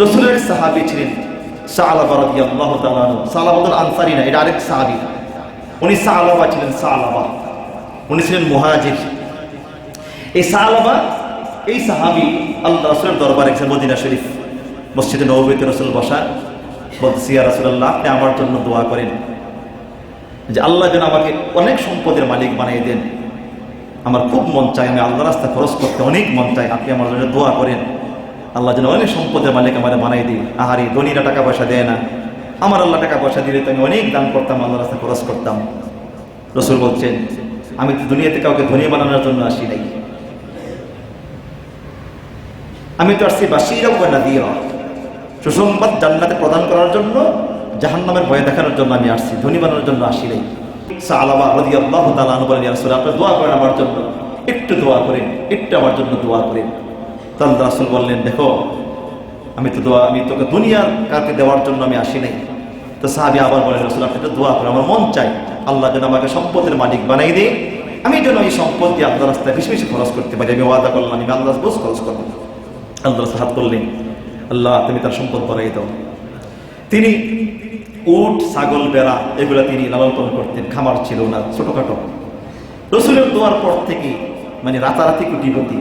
রসুলের সাহাবি ছিলেন আনসারি না, এটা আরেক সাহাবি। উনি ছিলেন উনি ছিলেন এই এই সাহাবি আল্লাহ রসুলের দরবার আমার জন্য দোয়া করেন যে আল্লাহ যেন আমাকে অনেক সম্পদের মালিক বানিয়ে দেন। আমার খুব মন চাই আমি আল্লাহ রাস্তা খরচ করতে অনেক মন চাই আপনি আমার জন্য দোয়া করেন। আল্লাহ যেন অনেক সম্পদের মালিক আমার বানাই দিই আহারি, ধনীরা টাকা পয়সা দেয় না। আমার আল্লাহ টাকা পয়সা দিলে তো আমি অনেক দান করতাম আল্লাহ রাস্তা খরচ করতাম। রসুল বলছেন, আমি তো দুনিয়াতে কাউকে ধনী বানানোর জন্য আসি নাই। আমি তো আসছি বাসি বাসিরা না দিয়ে সুসংবাদ জান্নাতে প্রদান করার জন্য, জাহান্নামের ভয় দেখানোর জন্য আমি আসছি। ধনী বানানোর জন্য আসি নাই। আল্লাহ রাসুল দোয়া করেন আমার জন্য। একটু দোয়া করেন, একটু আমার জন্য দোয়া করেন। তাহলে রাসুল বললেন, দেখো, আমি তো দোয়া, আমি তোকে দুনিয়ার কাকে দেওয়ার জন্য আমি আসি নাই। তো সাহাবি আবার বলেন রসুল, আপনি দোয়া করে আমার মন চাই আল্লাহ যেন আমাকে সম্পদের মালিক বানাই দেয়। আমি যেন এই সম্পদ দিয়ে আল্লাহ রাস্তায় বেশি বেশি খরচ করতে পারি। আমি ওয়াদা করলাম, আমি আল্লাহ বুঝ খরচ করব। আল্লাহ হাত করলেন, আল্লাহ, তুমি তার সম্পদ বাড়াই দাও। তিনি উট, ছাগল, বেড়া, এগুলা তিনি লালন পালন করতেন। খামার ছিল না ছোটখাটো। রসুলের দোয়ার পর থেকে মানে রাতারাতি কুটিপতি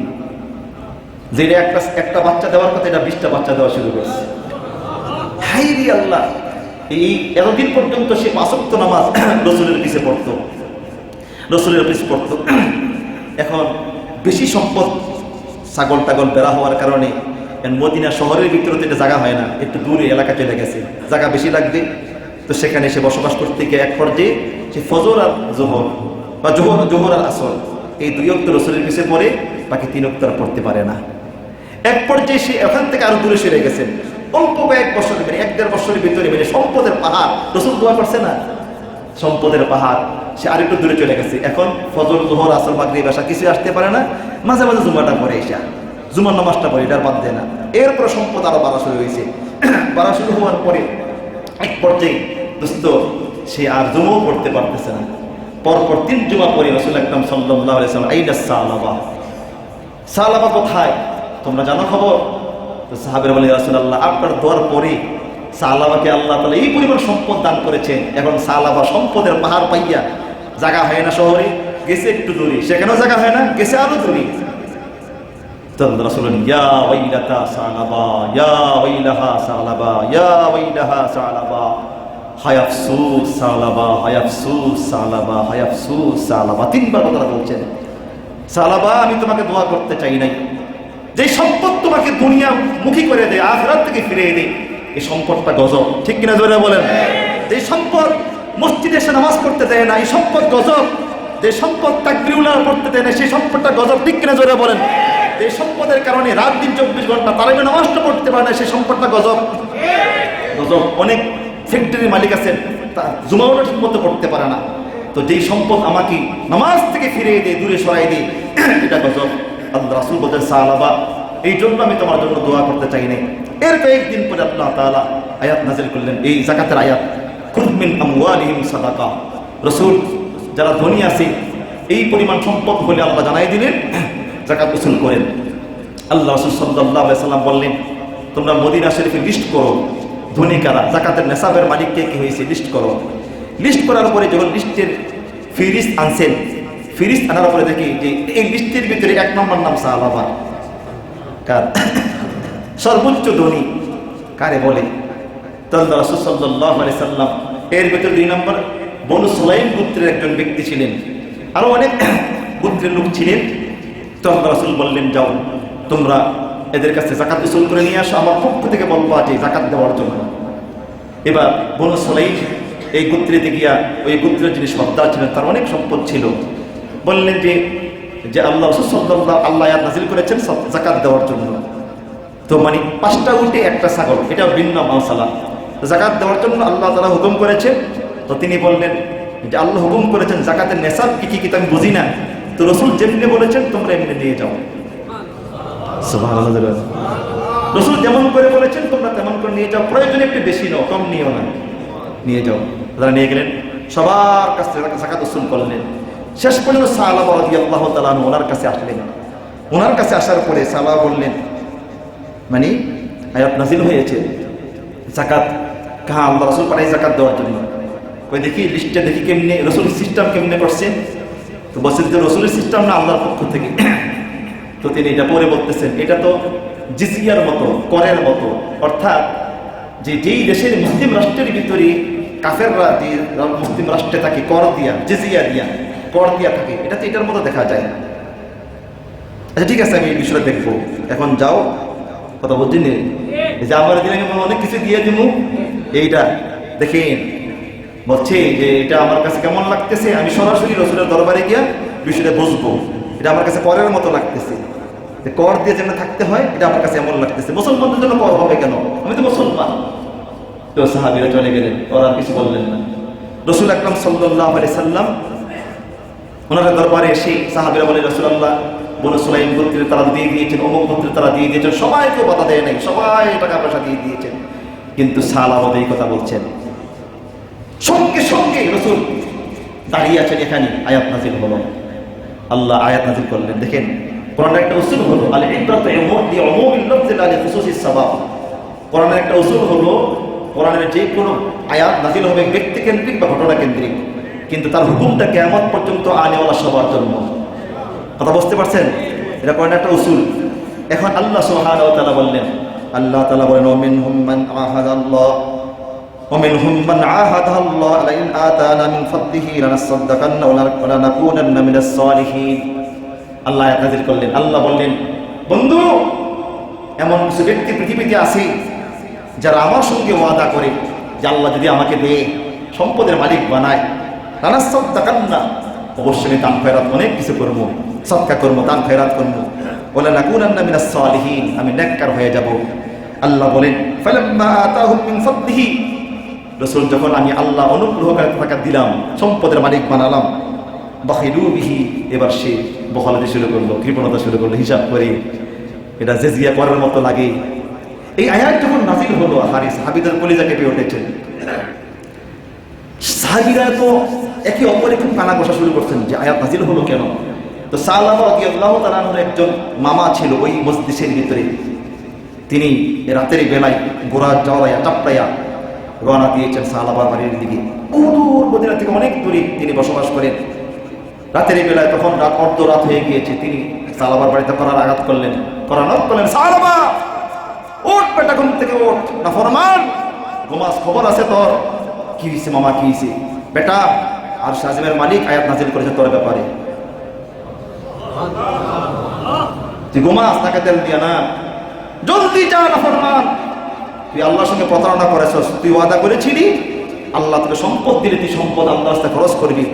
যেটা একটা একটা বাচ্চা দেওয়ার কথা, এটা বিশটা বাচ্চা দেওয়া শুরু করছে। হাই রে আল্লাহ! এই এতদিন পর্যন্ত সে পাঁচক্ত নামাজ রসুলের পিছে পড়তো। রসুলের পিছে পড়তো। এখন বেশি সম্পদ ছাগল টাগল বেড়া হওয়ার কারণে মদিনা শহরের ভিতরে তো এটা জায়গা হয় না, একটু দূরে এলাকা চলে গেছে। জায়গা বেশি লাগবে। তো সেখানে সে বসবাস করতে গিয়ে এক পর্যায়ে সে ফজর আর জোহর বা জোহর জোহর আর আসর, এই দুই অক্ত রসুলের পিছিয়ে পড়ে, বাকি তিন অক্ত পড়তে পারে না। এক পর্যায়ে সে এখান থেকে আরও দূরে সরে গেছেন অল্প কয়েক বছরের মানে এক দেড় বছরের ভিতরে মানে সম্পদের পাহাড়, রসুল দোয়া করছে না? সম্পদের পাহাড়, সে আরেকটু দূরে চলে গেছে। এখন ফজর, জোহর আসল বাগরি বাসা কিছু আসতে পারে না। মাঝে মাঝে জুমাটা পরে এসা। জুমার নামাজটা পরে এটার বাদ দেয় না। এরপরে সম্পদ আরও বাড়া শুরু হয়েছে। বাড়া শুরু হওয়ার পরে এক পর্যায়ে দোস্ত, সে আর জুমাও পড়তে পারতেছে না। পরপর তিন জুমা পরে রসুল একদম সাল্লাহ আলাইসালাম এইটা সালাবা। সালাবা কোথায়? তোমরা জানো খবর? তো সাহাবের বলে রাসুল্লাহ আপনার দোয়ার পরে সালাবাকে আল্লাহ তালা এই পরিমাণ সম্পদ দান করেছেন। এখন সালাবা সম্পদের পাহাড় পাইয়া জায়গা হয় না শহরে? গেছে একটু দূরে। সেখানেও জায়গা হয় না, গেছে আরও দূরে। তিনবার কথা বলছেন, সালাবা, আমি তোমাকে দোয়া করতে চাই নাই। যে সম্পদ তোমাকে দুনিয়া মুখী করে দেয়, আখরাত থেকে ফিরিয়ে দেয় এই সম্পদটা গজব। ঠিক কিনা জোরে বলেন? যে সম্পদ মসজিদে এসে নামাজ পড়তে দেয় না, এই সম্পদ গজব। যে সম্পদ তাকবিরুল্লাহ পড়তে দেয় না, সেই সম্পদটা গজব। ঠিক কিনা জোরে বলেন? যে সম্পদের কারণে রাত দিন চব্বিশ ঘণ্টা তারাবে নামাজটা পড়তে পারে না, সেই সম্পদটা গজব। গজব। অনেক ফ্যাক্টরির মালিক আছেন, তা জুমাওটা ঠিক মতো পড়তে পারে না। তো যেই সম্পদ আমাকে নামাজ থেকে ফিরিয়ে দেয়, দূরে সরাই দেয়, এটা গজব। আল্লাহ রাসুল বলতেন সাহাবা এই জন্য আমি তোমার জন্য দোয়া করতে চাই নাই। এর কয়েকদিন পরে আল্লাহ তাআলা আয়াত নাজিল করলেন, এই জাকাতের আয়াত কুরমিন আমওয়ালিহিম সাদাকা। রসুল, যারা ধনী আছে, এই পরিমাণ সম্পদ হলে আল্লাহ জানাই দিলেন জাকাত উসুল করেন। আল্লাহ রসুল সাল্লাহ সাল্লাম বললেন, তোমরা মদিনা শরীফে লিস্ট করো, ধনী কারা জাকাতের নেশাবের মালিক কে কি হয়েছে লিস্ট করো। লিস্ট করার পরে যখন লিস্টের ফিরিস আনছেন ফিরিস আনার পরে দেখি যে এই বৃষ্টির ভিতরে এক নম্বর নাম সাহাবা। কার? সর্বোচ্চ ধনী। কারে বলে? সাল্লাম। এর ভিতরে দুই নম্বর, বনু সোলাইম পুত্রের একজন ব্যক্তি ছিলেন। আরও অনেক পুত্রের লোক ছিলেন। রসুল বললেন, যাও, তোমরা এদের কাছে জাকাত উসুল করে নিয়ে আসো। আমার পক্ষ থেকে বলব আছে জাকাত দেওয়ার জন্য। এবার বনু সোলাইম এই গুত্রেতে গিয়া ওই গুত্রের যিনি সর্দার ছিলেন, তার অনেক সম্পদ ছিল। বললেন যে যে আল্লাহ আল্লাহ নাজিল করেছেন জাকাত দেওয়ার জন্য। তো মানে পাঁচটা উল্টে একটা ছাগল এটা ভিন্ন মাসালা। জাকাত দেওয়ার জন্য আল্লাহ তারা হুকুম করেছেন তো তিনি বললেন যে আল্লাহ হুকুম করেছেন জাকাতের নেশাব কি কি আমি বুঝি না। তো রসুল যেমনি বলেছেন, তোমরা এমনি নিয়ে যাও। রসুল যেমন করে বলেছেন, তোমরা তেমন করে নিয়ে যাও। প্রয়োজনে একটু বেশি নাও, কম নিও না। নিয়ে যাও। তারা নিয়ে গেলেন। সবার কাছ থেকে জাকাত উসুল করলেন। শেষ পর্যন্ত সালাহ আল্লাহ তালন ওনার কাছে আসলেন। ওনার কাছে আসার পরে সালাহ বললেন মানে আয়াত নাজিল হয়েছে। জাকাত কাহা আল্লাহ রসুল পাঠাই জাকাত দেওয়ার জন্য? ওই দেখি, লিস্টে দেখি কেমনে, রসুল সিস্টেম কেমনে করছে? তো বলছে যে, রসুলের সিস্টেম না আল্লাহর পক্ষ থেকে। তো তিনি এটা পরে বলতেছেন, এটা তো জিজিয়ার মতো, করের মতো। অর্থাৎ, যে যেই দেশের মুসলিম রাষ্ট্রের ভিতরে কাফেররা যে মুসলিম রাষ্ট্রে তাকে কর দিয়া, জিজিয়া দিয়া কর দিয়া থাকে। এটা তো এটার মতো দেখা যায় আচ্ছা ঠিক আছে, আমি এই বিষয়টা দেখব। এখন যাও, কথা বলছি নে। যে আমার দিনে অনেক কিছু দিয়ে দিব এইটা দেখেন, বলছে যে এটা আমার কাছে কেমন লাগতেছে, আমি সরাসরি রসুলের দরবারে গিয়া বিষয়টা বুঝব। এটা আমার কাছে করের মতো লাগতেছে। যে কর দিয়ে যেন থাকতে হয়, এটা আমার কাছে এমন লাগতেছে। মুসলমানদের জন্য কর হবে কেন? আমি তো মুসলমান। তো সাহাবিরা চলে গেলেন, ওরা কিছু বললেন না। রসুল আকরাম সাল্লাহ আলি সাল্লাম ওনারা দরবারে এসে সাহাবিরা বলে রসুল্লাহ বলে সুলাইম গোত্রের তারা দিয়ে দিয়েছেন, অমুক গোত্রের তারা দিয়ে দিয়েছেন, সবাইকে বাধা দেয় নাই, সবাই টাকা পয়সা দিয়ে দিয়েছেন। কিন্তু সালামত এই কথা বলছেন। সঙ্গে সঙ্গে রসুল দাঁড়িয়ে আছেন এখানে, আয়াত নাজিল হলো। আল্লাহ আয়াত নাজিল করলেন। দেখেন, কোরআনের একটা উসুল হলো আল ইব্রাত ইউমুর দি উমুমিল লফজিল আলি খুসুসিস সাবাব কোরআনের একটা উসুল হলো, কোরআনের যে কোনো আয়াত নাজিল হবে ব্যক্তি কেন্দ্রিক বা ঘটনা কেন্দ্রিক কিন্তু তার হুকুমটা কেমন পর্যন্ত আনেওয়ালা সবার জন্য কথা বুঝতে পারছেন এটা কোরআনের একটা উসুল এখন আল্লাহ সুবহানাহু ওয়া তাআলা বললেন আল্লাহ তাআলা বলেন ওমিন হুম্মান আহাদাল্লাহ ومنهم من عاهد الله لئن آتانا من فضله لنصدقن ولنكونن من الصالحين আল্লাহ আয়াত নাযিল করলেন আল্লাহ বললেন বন্ধু এমন কিছু ব্যক্তি পৃথিবীতে আছে যারা আমার সঙ্গে ওয়াদা করে যে আল্লাহ যদি আমাকে দিয়ে সম্পদের মালিক বানায় নানা সদ্দাকান্না অবশ্যই আমি দান খয়রাত অনেক কিছু করব সৎকা করব দান খয়রাত করব। বলে না কুনান্না মিনাস সালিহিন, আমি নেককার হয়ে যাব। আল্লাহ বলেন, ফালাম্মা আতাহুম মিন ফাদলিহি। রসুল যখন আমি আল্লাহ অনুগ্রহ করে টাকা দিলাম, সম্পদের মালিক বানালাম বাহিরু বিহি, এবার সে বহালাতে শুরু করল, কৃপণতা শুরু করল, হিসাব করে। এটা জেজিয়া করার মতো লাগে। এই আয়াত যখন নাজিল হলো হারিস হাবিদের কলিজা কেঁপে উঠেছেন সাহাবিরা তো একে অপরে খুব কানা কষা শুরু করছেন যে আয়াত নাজিল হলো কেন? তো সাল্লাহ আল্লাহ তালানোর একজন মামা ছিল ওই মসজিদের ভিতরে। তিনি রাতের বেলায় গোড়া জড়াইয়া টাপড়াইয়া রওনা দিয়েছেন সাহালাবার বাড়ির দিকে। দূর মদিনা থেকে অনেক দূরে তিনি বসবাস করেন। রাতের বেলায় তখন রাত অর্ধ রাত হয়ে গিয়েছে, তিনি সালাবার বাড়িতে করার আঘাত করলেন। আঘাত করলেন সালাবা ওঠ বেটা, ঘুম থেকে ওঠ না ফরমান ঘুমাস, খবর আছে তোর। কি হয়েছে মামা কি হয়েছে বেটা, আর সাজিমের মালিক আয়াত নাজিল করেছে তোর ব্যাপারে। তুই তাকে তেল দিয়া না। তুই আল্লাহর সঙ্গে তুই ওয়াদা করেছিলি? আল্লাহ তোকে তুই সম্পদ আল্লাহ খরচ করবি।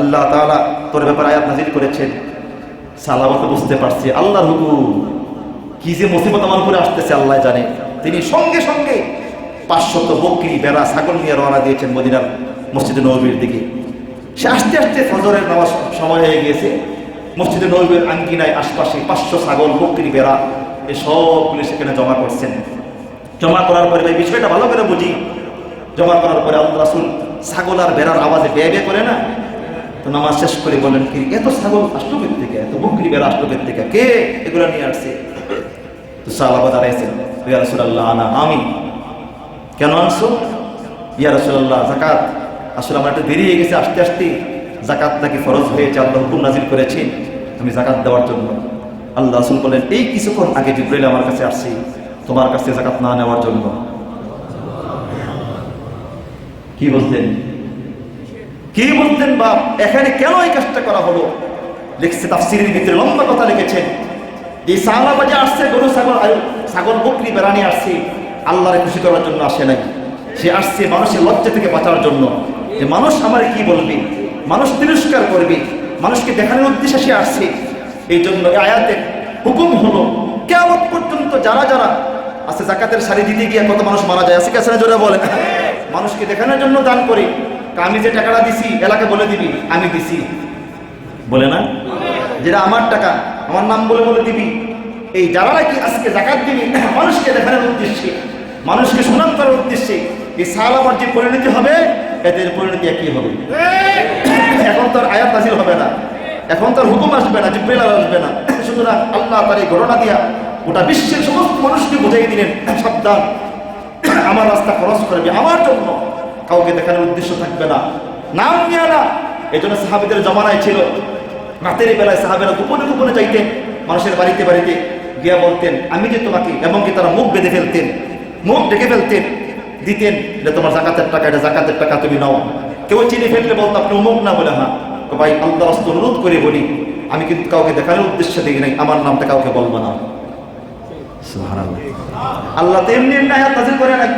আল্লাহ তোর ব্যাপারে বুঝতে পারছি, আল্লাহর হুকুম। কি যে মুসিবত আমার উপরে আসতেছে, আল্লাহ জানে। তিনি সঙ্গে সঙ্গে পাঁচশত বকরি বেড়া ছাগল নিয়ে রওনা দিয়েছেন মদিনার মসজিদে নবীর দিকে। সে আস্তে আস্তে ফজরের নামাজ সময় হয়ে গিয়েছে। মসজিদে নবীর আঙ্গিনায় আশপাশে পাঁচশো ছাগল, বকরি, বেড়া এই সবগুলি সেখানে জমা করছেন। জমা করার পরে এই বিষয়টা ভালো করে বুঝি। জমা করার পরে আল্লাহ রাসুল ছাগল আর বেড়ার আওয়াজে বে বে করে না? তো নামাজ শেষ করে বলেন কি এত ছাগল আষ্টকের থেকে এত বকরি, বেড়া আষ্টকের থেকে কে এগুলো নিয়ে আসছে? তো সাহাবা দাঁড়াইছেন আমি কেন আনছো? ইয়া রাসূলুল্লাহ, যাকাত। আসলে আমার একটু দেরি হয়ে গেছে, আসতে আসতে জাকাত নাকি ফরজ হয়েছে আল্লাহ হুকুম নাজিল করেছেন আমি জাকাত দেওয়ার জন্য। আল্লাহ রাসূল বলেন, এই কিছুক্ষণ আগে জিব্রাইল আমার কাছে আসছি, তোমার কাছে জাকাত না নেওয়ার জন্য। কি বলতেন? কি বলতেন বাপ? এখানে কেন এই কাজটা করা হলো? লিখছে তাফসিরের ভিতরে লম্বা কথা লিখেছেন। এই সাহাবাজে আসছে, গরু, ছাগল ছাগল, বকরি, বেড়ানি আসছে। আল্লাহরে খুশি করার জন্য আসে নাই। সে আসছে মানুষের লজ্জা থেকে বাঁচার জন্য। যে মানুষ আমার কি বলবে? মানুষ তিরস্কার করবে। মানুষকে দেখানোর উদ্দেশ্যে সে আসছে। এই জন্য এই আয়াতের হুকুম হলো কেমন পর্যন্ত যারা যারা আছে জাকাতের শাড়ি দিতে গিয়ে কত মানুষ মারা যায় আছে কাছে জোরে বলেন। মানুষকে দেখানোর জন্য দান করে। আমি যে টাকাটা দিছি, এলাকা বলে দিবি, আমি দিছি। বলে না? যেটা আমার টাকা, আমার নাম বলে বলে দিবি। এই যারা নাকি আজকে জাকাত দিবি মানুষকে দেখানোর উদ্দেশ্যে, মানুষকে সুনাম করার উদ্দেশ্যে, এই সাল যে পরিণতি হবে? এদের পরিণতি একই হবে। এখন তো আর আয়াত নাজিল হবে না। এখন তো আর হুকুম আসবে না, জিব্রাইল আর আসবে না। সুতরাং আল্লাহ তার এই ঘটনা দিয়া গোটা বিশ্বের সমস্ত মানুষকে বুঝাই দিলেন, সাবধান। আমার রাস্তা খরচ করবে আমার জন্য। কাউকে দেখানোর উদ্দেশ্য থাকবে না। নাম নিয়ে না। এই জন্য সাহাবিদের জমানায় ছিল, রাতের বেলায় সাহাবেরা গোপনে গোপনে যাইতেন মানুষের বাড়িতে বাড়িতে গিয়া বলতেন, আমি যে তোমাকে এমনকি তারা মুখ বেঁধে ফেলতেন, মুখ ডেকে ফেলতেন, দিতেন যে তোমার জাকাতের টাকা, এটা জাকাতের টাকা তুমি নাও। কেউ চিনি ফেললে বলতো, আপনি অমুক না বলে হ্যাঁ ভাই আল্লাহ রাস্তা অনুরোধ করে বলি, আমি কিন্তু কাউকে দেখানোর উদ্দেশ্যে দেখি নাই, আমার নামটা কাউকে বলব না। আল্লাহ তেমনি এমনি আয়াত নাযিল করে নাই।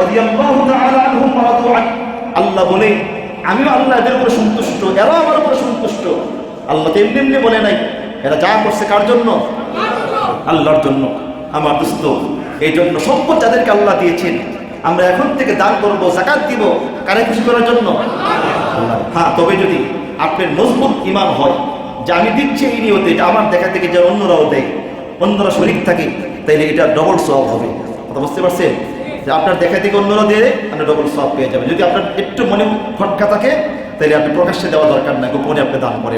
রাদিয়াল্লাহু আল্লাহ বলে, আমিও আল্লাহ এদের উপরে সন্তুষ্ট, এরাও আমার উপরে সন্তুষ্ট। আল্লাহ তেমনি এমনি বলে নাই, এরা যা করছে কার জন্য? আল্লাহর জন্য, আমার দোস্ত এই জন্য সম্পদ যাদেরকে আল্লাহ দিয়েছেন, আমরা এখন থেকে দান করব, জাকাত দিব, কারে খুশি করার জন্য। হ্যাঁ তবে যদি আপনার মজবুত ইমান হয়, যে আমি দিচ্ছি এই নিয়তে, এটা আমার দেখা থেকে যে অন্যরাও দেয়, অন্যরা শরিক থাকে, তাইলে এটা ডবল সব হবে। কথা বুঝতে পারছেন? যে আপনার দেখা থেকে অন্যরা দিয়ে আপনি ডবল সব পেয়ে যাবেন। যদি আপনার একটু মনে খটকা থাকে তাহলে আপনি প্রকাশ্যে দেওয়া দরকার না গোপনে আপনি দান করেন।